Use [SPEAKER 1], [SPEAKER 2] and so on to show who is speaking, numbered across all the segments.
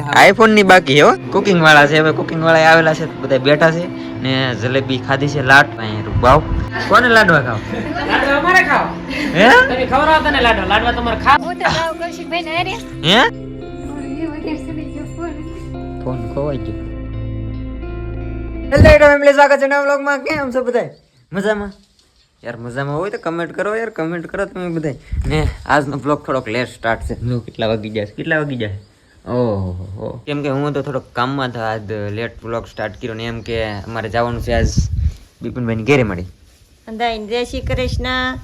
[SPEAKER 1] આઈફોનની બાકી હો. કુકિંગ વાળા છે. હવે કુકિંગ વાળા આવેલા છે. બધા બેઠા છે ને જલેબી ખાધી છે. લાટ બાવ કોને લાડવા ખાવ?
[SPEAKER 2] લાડવા અમારે ખાવ.
[SPEAKER 1] હે?
[SPEAKER 2] તમે ખવડાવો તને લાડવા. લાડવા તમારે ખાવ.
[SPEAKER 3] હું તો ભાવ કૌશિકભાઈ ને અરે
[SPEAKER 1] હે?
[SPEAKER 3] ગયો ફોન
[SPEAKER 1] ફોન ખોવાઈ ગયો. હેલો ફેમિલી સ્વાગત છે નવા વ્લોગમાં. કેમ છો બધા મજામાં? યાર મજામાં હોય તો કમેન્ટ કરો યાર. કમેન્ટ કરો તમે બધા ને આજનો બ્લોગ થોડોક લેટ સ્ટાર્ટ છે. કેટલા વાગી જાય કેટલા વાગી જાય ઓહો. કેમ કે હું તો થોડોક કામમાં હતો આજ લેટ બ્લોગ સ્ટાર્ટ કર્યો ને એમ કે અમારે જવાનું છે આજ બિપિનભાઈની ઘેરે મળી.
[SPEAKER 3] અંધાઈ જય શ્રી કૃષ્ણ.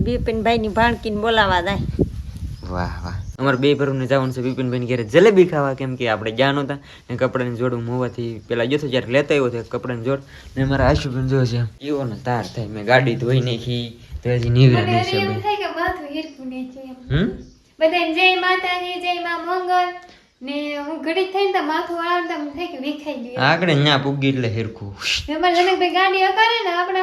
[SPEAKER 3] બિપિનભાઈ ની ભાણકીને બોલાવા દાય
[SPEAKER 1] વાહ વાહ. અમારે બે ને જવાનું છે બિપિનભાઈની ઘેરે જલેબી ખાવા કેમ કે આપણે જ્યાં નહોતા ને કપડાની જોડું મોવાથી પેલા ગયો જયારે લેતા આવ્યો હતો કપડાની જોડ ને મારા આશુબેન જોયો છે. એવો ને તાર થાય મેં ગાડી ધોઈ નાખી તો હજી નીવડે નહીં છે.
[SPEAKER 4] એમ એમ. બધાને જય માતાજી જય માં મંગળ ને હું ઘડીક થઈને તો માથું વળાવતા તમે થઈ કે વિખાઈ ગયું.
[SPEAKER 1] આગળ ન્યા પૂગી એટલે હેરખું.
[SPEAKER 4] અમારે જનકભાઈ ગાડી અકારે ને આપણે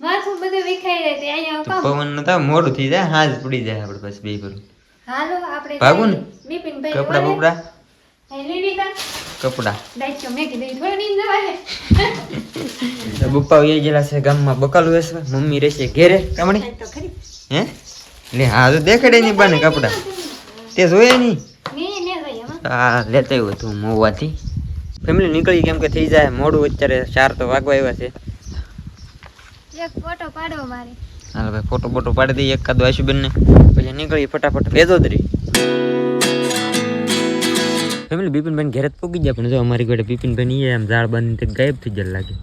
[SPEAKER 4] માથું બધું વિખાઈ જાય તે અહીંયા કામ
[SPEAKER 1] પવન નો થાય મોડું થઈ જાય હાજ પડી જાય આપણે પછી બે ભરું.
[SPEAKER 4] હાલો આપણે
[SPEAKER 1] ભાગું ને?
[SPEAKER 4] બિપિનભાઈ
[SPEAKER 1] કપડા બપડા? કપડા. બપ્પા એ ગયેલા છે ગામમાં બકાલું વેસવા મમ્મી રહેશે ઘેરે કામણી હે? લે હા તો દેખાડે નહીં બાને કપડા. તે જોયે નહીં. હા લેતા આવ્યું હતું મોવાથી ફેમિલી નીકળી કેમ કે થઈ જાય. મોડું અત્યારે ચાર તો વાગવા આવ્યા છે.
[SPEAKER 4] ફોટો પાડો મારે.
[SPEAKER 1] હાલ ભાઈ ફોટો બોટો પાડી દઈએ એકાદો આશુબેન ને પછી નીકળી ફટાફટ વેદોદરી. ફેમિલી બિપિનભાઈ ઘેર જ પૂકી જાય પણ જો અમારી ઘરે બિપિનભાઈ નહીં આમ ઝાડ બાંધીને ગાયબ થઈ જાય લાગે.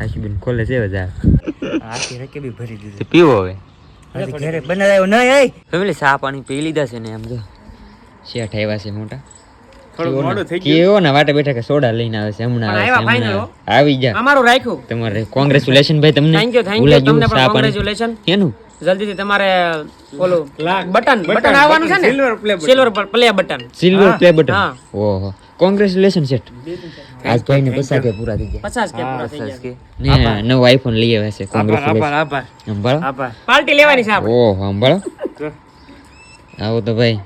[SPEAKER 1] આશુબેન ખોલે છે ઝાડ.
[SPEAKER 5] આખી રકે બી ભરી દીધી.
[SPEAKER 1] પીવો હવે.
[SPEAKER 5] ઘરે બનાવ્યો નહીં એ
[SPEAKER 1] ફેમિલી સા પાણી પી લીધા છે ને એમ તો શેઠ આવ્યા છે મોટા.
[SPEAKER 5] થોડું મોડું થઈ
[SPEAKER 1] કેવો ને વાટે બેઠા કે સોડા લઈને આવે છે હમણાં આવે છે
[SPEAKER 2] આવ્યા final
[SPEAKER 1] હમણાં આવી જા
[SPEAKER 2] અમારું રાખ્યું.
[SPEAKER 1] તમારે કોંગ્રેચ્યુલેશન ભાઈ તમને.
[SPEAKER 2] થેન્ક યુ થેન્ક યુ તમને પણ કોંગ્રેચ્યુલેશન
[SPEAKER 1] એનું?
[SPEAKER 2] જલ્દીથી તમારે ઓલું બટન બટન આવવાનું છે ને?
[SPEAKER 5] silver play
[SPEAKER 2] silver play button
[SPEAKER 1] silver play button
[SPEAKER 2] હા.
[SPEAKER 1] ઓહો. કોંગ્રેચ્યુલેશન સેટ આજ ભાઈ ને પચાસ કે પૂરા થઈ ગયા.
[SPEAKER 2] પચાસ કે પૂરા થઈ ગયા.
[SPEAKER 1] ને નવો આઈફોન લઈ આવ્યા છે
[SPEAKER 5] આભાર આભાર આભાર.
[SPEAKER 1] સંભાળો.
[SPEAKER 5] આભાર.
[SPEAKER 2] પાર્ટી લેવાની છે આપણે.
[SPEAKER 1] ઓહો સંભાળો. આવો તો ભાઈ.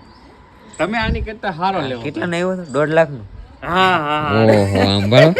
[SPEAKER 5] તમે આની કરતા હારો લેવો.
[SPEAKER 1] કેટલા નો આવ્યો દોઢ લાખ નો
[SPEAKER 5] હા હા.
[SPEAKER 1] ઓહો સંભાળો.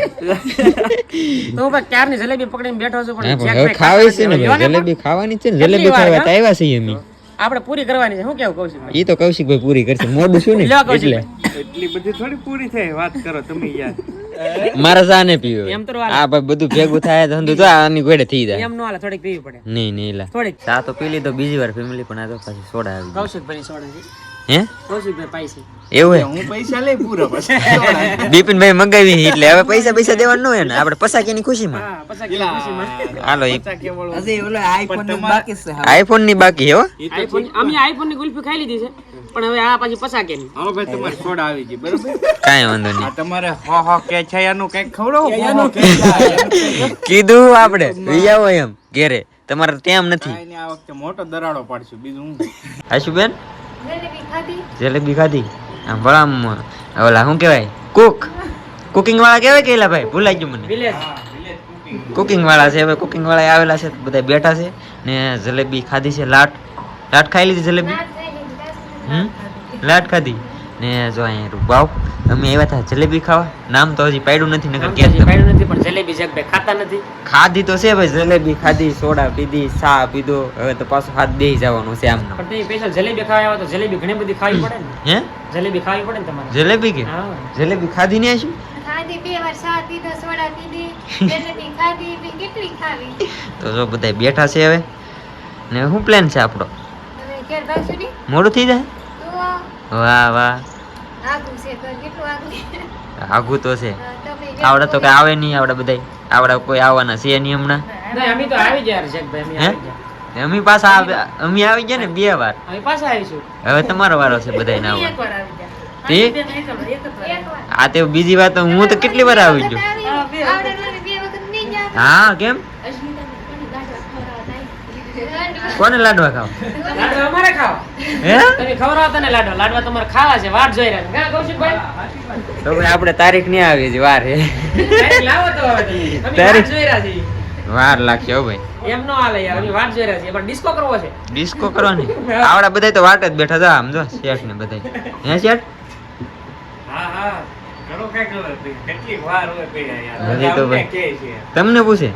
[SPEAKER 2] તો હું ભાઈ ક્યારની જલેબી પકડીને બેઠો છું પણ
[SPEAKER 1] ખાવી છે ને ભાઈ. જલેબી ખાવાની છે ને જલેબી ખાવા તો આવ્યા છીએ અમે.
[SPEAKER 2] આપણે પૂરી કરવાની છે. શું કેવું કહું એ
[SPEAKER 1] તો તો કૌશિકભાઈ પૂરી કરશે. મોડું શું ને. એટલે.
[SPEAKER 5] એટલી બધી થોડી પૂરી થઈ. વાત કરો તમે યાર.
[SPEAKER 1] મારા ચા ને પીવો.
[SPEAKER 2] એમ તો
[SPEAKER 1] આ ભાઈ બધું ભેગું થાય ધંધો તો આની ગોળે થઈ જાય.
[SPEAKER 2] એમ નો હાલે થોડીક પીવી પડે.
[SPEAKER 1] નહીં નહીં લા.
[SPEAKER 2] થોડીક.
[SPEAKER 1] ચા તો પી લીધો બીજી વાર ફેમિલી પણ આ તો પછી સોડા આવી.
[SPEAKER 2] કૌશિકભાઈ સોડા છે.
[SPEAKER 1] હે?
[SPEAKER 2] કૌશિકભાઈ પાઈ
[SPEAKER 1] એવું હે?
[SPEAKER 5] હું પૈસા લઈ પૂરો પછી.
[SPEAKER 1] બિપિનભાઈ મગાવી એટલે હવે પૈસા પૈસા દેવાનું હોય ને આપણે પસાકીની ખુશીમાં.
[SPEAKER 2] હા ખુશીમાં.
[SPEAKER 1] હાલો
[SPEAKER 5] હજી ઓલો આઈફોન બાકી છે
[SPEAKER 1] આઈફોનની બાકી હો
[SPEAKER 2] આઈફોન અમે આઈફોનની ગુલ્ફી ખાઈ લીધી છે. પણ હવે આ પાછી પસા કે
[SPEAKER 5] હાલો ભાઈ તમારે છોડ આવી ગઈ બરોબર?
[SPEAKER 1] કાઈ વાંધો નહીં.
[SPEAKER 5] તમારે હો હો કે છે એનું કંઈક છે
[SPEAKER 1] કીધું આપણે વિયાવો એમ ઘેરે. તમારે તેમ નથી.
[SPEAKER 5] આ વખતે મોટો દરાડો પાડશું બીજું હું?
[SPEAKER 1] આશુબેન?
[SPEAKER 4] જલેબી ખાધી.
[SPEAKER 1] આમ ભલામ ઓલા શું કહેવાય? કુક. કુકિંગ વાળા કહેવાય કેલા ભાઈ? ભૂલાઈ ગયું મને.
[SPEAKER 2] વિલેજ
[SPEAKER 1] કુકિંગ વાળા છે હવે કુકિંગ વાળા આવેલા છે બધા બેઠા છે ને જલેબી ખાધી છે લાટ. લાટ ખાઈ લીધી જલેબી? લાટ ખાધી ને જો અહીંયા રૂબાવ અમે આવ્યા હતા જલેબી ખાવા. નામ તો હજી પાડ્યું નથી નકર
[SPEAKER 2] ક્યાં
[SPEAKER 1] કે
[SPEAKER 2] હજી પાડ્યું નથી પણ જલેબી જગભાઈ ખાતા નથી.
[SPEAKER 1] ખાધી તો છે ભાઈ જલેબી ખાધી સોડા પીધી ચા પીધો. હવે તો પાછું હાથ બેહી જવાનું છે આમ
[SPEAKER 2] પણ તે સ્પેશિયલ જલેબી ખાવા આવ્યા તો જલેબી ઘણી બધી ખાવી પડે ને?
[SPEAKER 1] હે?
[SPEAKER 2] જલેબી ખાવી પડે ને તમારે?
[SPEAKER 1] જલેબી કે?
[SPEAKER 2] હા.
[SPEAKER 1] જલેબી ખાધી ને આશું?
[SPEAKER 4] ખાધી બે વાર ચા પીધો સોડા પીધી જલેબી ખાધી કેટલી ખાવી?
[SPEAKER 1] તો જો બધા બેઠા છે હવે. ને શું પ્લાન છે આપણો
[SPEAKER 4] હવે ઘેર ભાગશું નહીં
[SPEAKER 1] મોડું થઈ જાય? વાહ વાહ. આઘું તો છે. આવડે તો કઈ આવે નહીં આવડે બધા આવડે કોઈ આવવાના છે નહીં હમણાં?
[SPEAKER 2] અમે તો આવી ગયા જગભાઈ અમે
[SPEAKER 1] હે?
[SPEAKER 2] આવી ગયા.
[SPEAKER 1] અમે પાછા આવે- અમે આવી ગયા ને બે વાર.
[SPEAKER 2] અમે પાછા આવીશું.
[SPEAKER 1] હવે તમારો વારો છે બધા
[SPEAKER 2] વાર
[SPEAKER 1] આ તે બીજી વાત તો હું તો કેટલી વાર આવી ગયો.
[SPEAKER 4] આવી,
[SPEAKER 2] હા, બે
[SPEAKER 4] આવડે એટલે બે વખત. નહીં જાવ.
[SPEAKER 1] હા કેમ કોને લાડવા ખાવ?
[SPEAKER 2] લાડવા અમારે ખાવ.
[SPEAKER 1] હે?
[SPEAKER 2] તમે ખવડાવો તને લાડવા. લાડવા તમારે ખાવા છે વાટ જોઈ રહ્યા છે. કૌશિકભાઈ?
[SPEAKER 1] તો ભાઈ આપણે તારીખ નહીં આવી છે વાર હે.
[SPEAKER 2] લાવો તો.
[SPEAKER 1] તારીખ?
[SPEAKER 2] જોઈ રહ્યા છે.
[SPEAKER 1] વાર લાગશે હો ભાઈ.
[SPEAKER 2] એમ નો હાલે યાર અમે વાટ જોઈ રહ્યા છીએ. પણ ડિસ્કો કરવો છે.
[SPEAKER 1] ડિસ્કો કરવાની? આવડા બધા તો વાટ જ બેઠા હતા સમજો શેઠ ને બધાય. હે શેઠ?
[SPEAKER 5] હા હા.
[SPEAKER 1] તો ભાઈ. તમને પૂછે?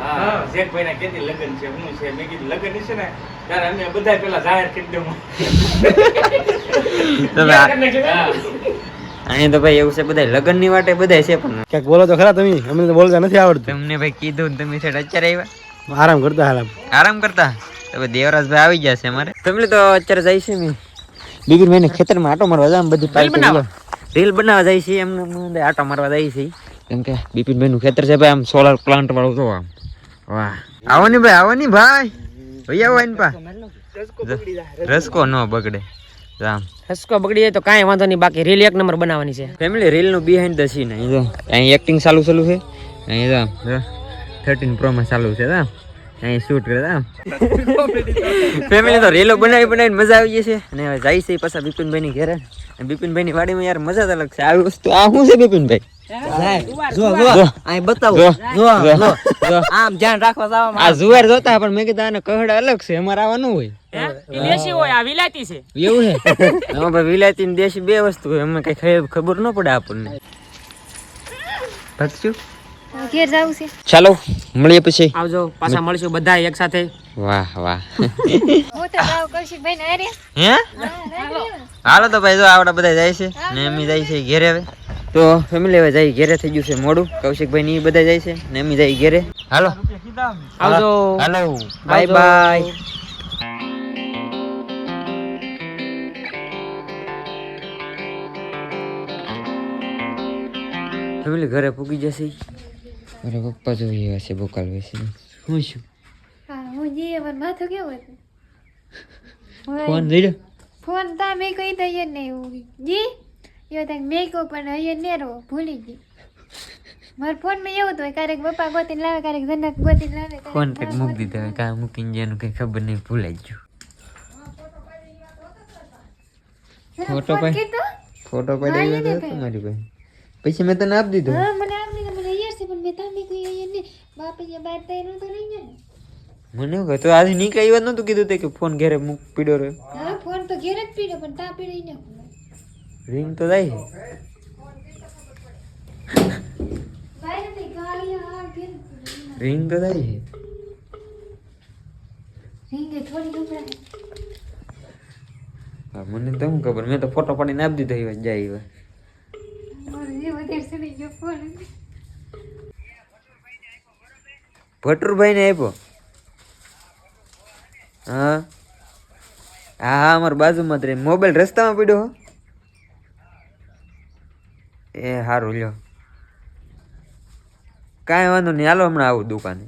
[SPEAKER 5] લગ્ન છે હું છે? મેં કીધું લગ્ન છે ને ત્યારે અમે બધા પેલા જાહેર કરી દઉં.
[SPEAKER 1] તમે આ-
[SPEAKER 5] હા.
[SPEAKER 1] અહીંયા તો ભાઈ એવું છે બધા લગ્નની વાટે બધા છે પણ
[SPEAKER 6] ક્યાંક બોલો તો ખરા તમે અમને તો બોલતા નથી આવડતું.
[SPEAKER 1] તમને ભાઈ કીધું ને તમે છે અત્યારે આવ્યા?
[SPEAKER 6] આરામ કરતા હાલ
[SPEAKER 1] આરામ કરતા? તો ભાઈ દેવરાજભાઈ આવી ગયા છે અમારે. તમે તો અત્યારે જાય છે મેં બીબીરભાઈ ને ખેતરમાં આટો મારવા જાય બધી પાઇપ રીલ બનાવવા જાય છે એમને આટો મારવા જાય છે. કેમ કે બિપિનભાઈ નું ખેતર છે ભાઈ આમ સોલાર પ્લાન્ટ વાળું તો આમ. વાહ. આવો ને ભાઈ આવો ને ભાઈ. ભાઈ આવો એની પા. રસકો ન બગડે. રામ.
[SPEAKER 2] હસકો બગડી જાય તો કાંઈ વાંધો નહીં બાકી રીલ એક નંબર બનાવવાની છે.
[SPEAKER 1] ફેમિલી રીલનું બિહાઇન્ડ ધ સીન અહીં અહીં એક્ટિંગ ચાલુ ચાલુ છે. અહીં તો થર્ટીન પ્રોમાં ચાલુ છે તો અહીં શૂટ કરતા ફેમિલી તો રેલો બનાવી બનાવીને મજા આવી જશે અને હવે જાય છે પાછા બિપિનભાઈ ની ઘરે. અને બિપિનભાઈ ની વાડીમાં યાર મજા જ અલગ છે. આવી વસ્તુ આ શું છે બિપિનભાઈ?
[SPEAKER 7] જો
[SPEAKER 1] જો.
[SPEAKER 7] જો. અહીં બતાવો.
[SPEAKER 1] જો.
[SPEAKER 7] જો
[SPEAKER 1] જો. જો.
[SPEAKER 7] આમ ધ્યાન રાખવા જાવ
[SPEAKER 1] આ જુવાર જોતા પણ મેં કીધું આને અલગ છે. અમારે આવા ન હોય
[SPEAKER 2] દેશી વિલાતી છે.
[SPEAKER 1] એવું છે? હા ભાઈ વિલાયતી ને દેશી બે વસ્તુ હોય. એમાં કઈ ખબર ખબર ન પડે આપણને.
[SPEAKER 4] ઘેર જવું છે.
[SPEAKER 1] ચાલો મળીએ પછી.
[SPEAKER 2] આવજો પાછા મળશું બધા એક સાથે
[SPEAKER 1] વાહ વાહ.
[SPEAKER 4] હું તો જાવ કૌશિકભાઈ ને અરે
[SPEAKER 1] હે હાલો. તો ભાઈ જો આવડા બધા જાય છે. ને એમી જાય છે ઘેરે હવે. તો ફેમિલી હવે જાય ઘેરે થઈ ગયું છે મોડું. કૌશિકભાઈ ની બધા જાય છે ને એમી જાય ઘેરે. હાલો.
[SPEAKER 2] આવજો.
[SPEAKER 1] હાલો. બાય બાય ફેમિલી ઘરે પૂગી જશે મારા પપ્પા જોઈએ હશે બોકાલ બેસીને હું છું
[SPEAKER 4] હા હું જી પણ માથું કેવું હતું
[SPEAKER 1] ફોન લઈ લો
[SPEAKER 4] ફોન તા મેં કહી તો ને એવું જી યો તક મેં કહું પણ અહીંયા ને રહો ભૂલી ગઈ મારા ફોનમાં એવું તો હોય ક્યારેક પપ્પા ગોતીને લાવે ક્યારેક જનક ગોતીને લાવે
[SPEAKER 1] ફોન તક મૂકી દીધો હવે કાં મૂકીને જેનું કઈ ખબર નહીં ભૂલાઈ ગયું ફોટો પાડી ફોટો પાડી
[SPEAKER 4] ગયો
[SPEAKER 1] તમારી ભાઈ પૈસા મેં તને આપી દીધો
[SPEAKER 4] હા મને બહાર તો રહી
[SPEAKER 1] મને કહે? તો આજે નીકળી વાત નતું કીધું તે કે ફોન ઘરે મૂક પીડ્યો રહ્યો.
[SPEAKER 4] હા ફોન તો ઘેર જ પીડો પણ તા પીડી ને
[SPEAKER 1] રિંગ તો જાય રિંગ તો થાય છે
[SPEAKER 4] રીંગે થોડી
[SPEAKER 1] હા, મને તો શું ખબર? મેં તો ફોટો પાડીને આપી દીધો જાય એ વાત.
[SPEAKER 4] મારો જે વધારે સડી ગયો ફોન
[SPEAKER 1] ભટ્ટુભાઈ ને આપ્યો. હા? હા હા, અમારા બાજુમાં જ રહે. મોબાઈલ રસ્તામાં પડ્યો એ સારું લ્યો. કાંઈ વાંધો નહીં. હાલો હમણાં આવું દુકાને.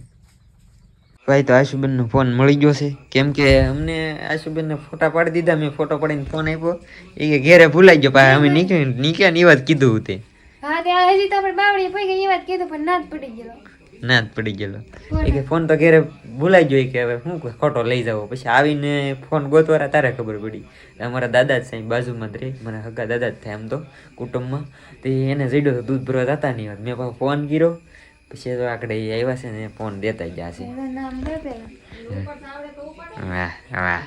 [SPEAKER 1] ભાઈ, તો આશુબેનનો ફોન મળી ગયો છે. કેમ કે અમને આશુબેનને ફોટા પાડી દીધા. મેં ફોટો પાડીને ફોન આપ્યો. એ કે ઘેરે ભૂલાઈ ગયો. ભાઈ, અમે નીકળી નીકળ્યા ને વાત કીધું તે.
[SPEAKER 4] હા તે હજી તો આપણે બાવળી પડી ગઈ એ વાત કીધું, પણ ના જ પડી ગયેલો
[SPEAKER 1] ના જ પડી ગયેલો. એ કે ફોન તો ઘેરે ભૂલાઈ ગયો કે હવે શું ખોટો લઈ જાવ પછી આવીને ફોન ગોતવારા તારે ખબર પડી. અમારા દાદા જ સાહેબ બાજુમાં જ રહે મારા હગા દાદા જ થાય એમ તો કુટુંબમાં. તો એને જઈડો તો દૂધ ભરવા જતા નહીં હોત. મેં પાછો ફોન કર્યો. પછી તો આકડે એ આવ્યા છે ને ફોન દેતા ગયા છે. વાહ વાહ.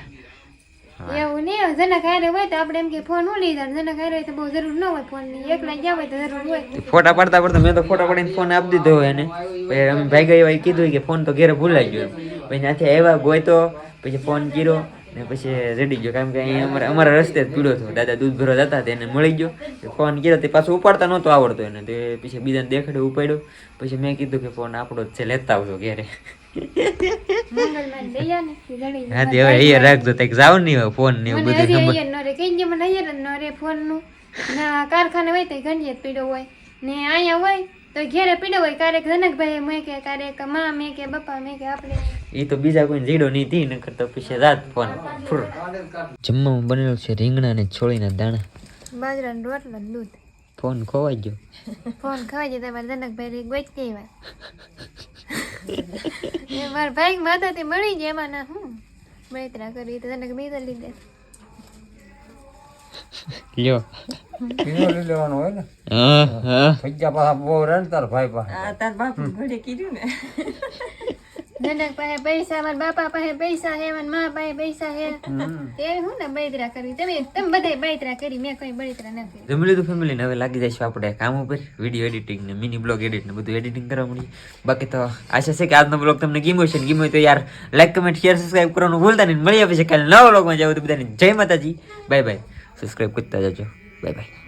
[SPEAKER 4] એવું નહીં જનક હારે હોય તો આપણે એમ કે ફોન હું લીધા જનક હારે હોય તો બહુ જરૂર ન હોય ફોનની. એકલા ગયા હોય તો જરૂર હોય.
[SPEAKER 1] ફોટા પાડતા પડતા મેં તો ફોટા પાડીને ફોન આપી દીધો હોય એને. પછી અમે ભાઈ ગઈ હોય કીધું કે ફોન તો ઘેરે ભૂલાઈ ગયો. પછી ત્યાંથી આવ્યા ગોયતો પછી ફોન કર્યો ને પછી રેડી ગયો. કારણ કે અહીંયા અમારા અમારા રસ્તે જ પીડો હતો. દાદા દૂધ ભરવા જતા હતા એને મળી ગયો. તો ફોન કર્યો તે પાછું ઉપાડતા નહોતો આવડતો એને. તે પછી બીજાને દેખાડે ઉપાડ્યો. પછી મેં કીધું કે ફોન આપણો જ છે લેતા આવજો ઘેરે. હા તે હવે અહીંયા રાખજો તક જાવ નહીં હવે ફોન ને એવું બધું
[SPEAKER 4] હજી ન રે કઈ મને અહીંયા જ ન રે ફોનનું. ના કારખાને હોય તો ઘંટીએ પીડો હોય. ને અહીંયા હોય તો ઘેરે પીડો હોય ક્યારેક જનકભાઈ મેં કે ક્યારેક મા મેં કે પપ્પા મેં કે આપણે
[SPEAKER 1] એ તો બીજા કોઈ જીડો નહીં તી નકર તો પછી રાત ફોન જમવામાં બનેલું છે રીંગણા ને છોડીના દાણા.
[SPEAKER 4] બાજરાનો રોટલો દૂધ.
[SPEAKER 1] ફોન ખોવાઈ ગયો
[SPEAKER 4] ફોન ખવાઈ જાય તમારે જનકભાઈ ગોચ કે વાત એ મારા ભાઈ માતા તે મળી જાય એમાં ના હું બળતરા કરી તો જનક બી તો લીધે
[SPEAKER 1] લ્યો
[SPEAKER 6] લેવાનો હોય ને
[SPEAKER 1] હા હા
[SPEAKER 6] પૈસા પાછા બહુ ને તારા ભાઈ પાસે
[SPEAKER 3] આ તાર બાપ ઘડે કીધું ને
[SPEAKER 4] જનક પાસે પૈસા મારા બાપા પાસે પૈસા હે મારા મા પાસે પૈસા હે. તે હું ને બળતરા કરી. તમે તમે બધાય બળતરા કરી મેં કોઈ બળતરા નથી
[SPEAKER 1] જમી લીધું ફેમિલી હવે લાગી જઈશું આપણે કામ ઉપર. વીડિયો એડિટિંગ ને મિની બ્લોગ એડિટ ને બધું એડિટિંગ કરવા મળી બાકી તો આશા છે કે આજનો બ્લોગ તમને ગમ્યો છે ને ગમ્યો તો યાર લાઈક કમેન્ટ શેર સબસ્ક્રાઇબ કરવાનું ભૂલતા નહીં. મળી આપે છે કાલે નવા બ્લોગમાં જાવ તો બધાને જય માતાજી. બાય બાય સબસ્ક્રાઇબ કરતા જજો. Bye bye